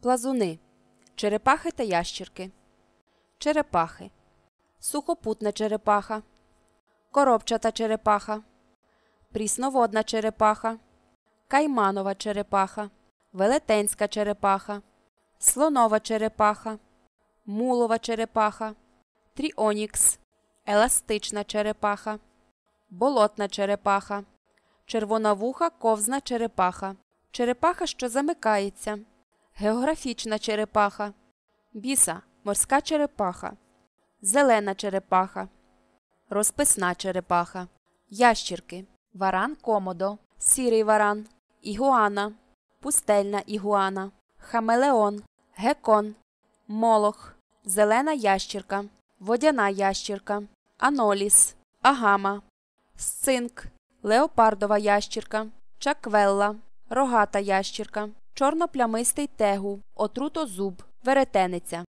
Плазуни. Черепахи та ящірки. Черепахи. Сухопутна черепаха. Коробчата черепаха. Прісноводна черепаха. Кайманова черепаха. Велетенська черепаха. Слонова черепаха. Мулова черепаха. Тріонікс. Еластична черепаха. Болотна черепаха. Червоновуха ковзна черепаха. Черепаха, що замикається. Географічна черепаха. Біса морська черепаха. Зелена черепаха. Розписна черепаха. Ящірки. Варан комодо. Сірий варан. Ігуана. Пустельна ігуана. Хамелеон. Гекон. Молох. Зелена ящірка. Водяна ящірка. Аноліс. Агама. Сцинк. Леопардова ящірка. Чаквелла. Рогата ящірка. Чорноплямистий тегу. Отрутозуб. Веретениця.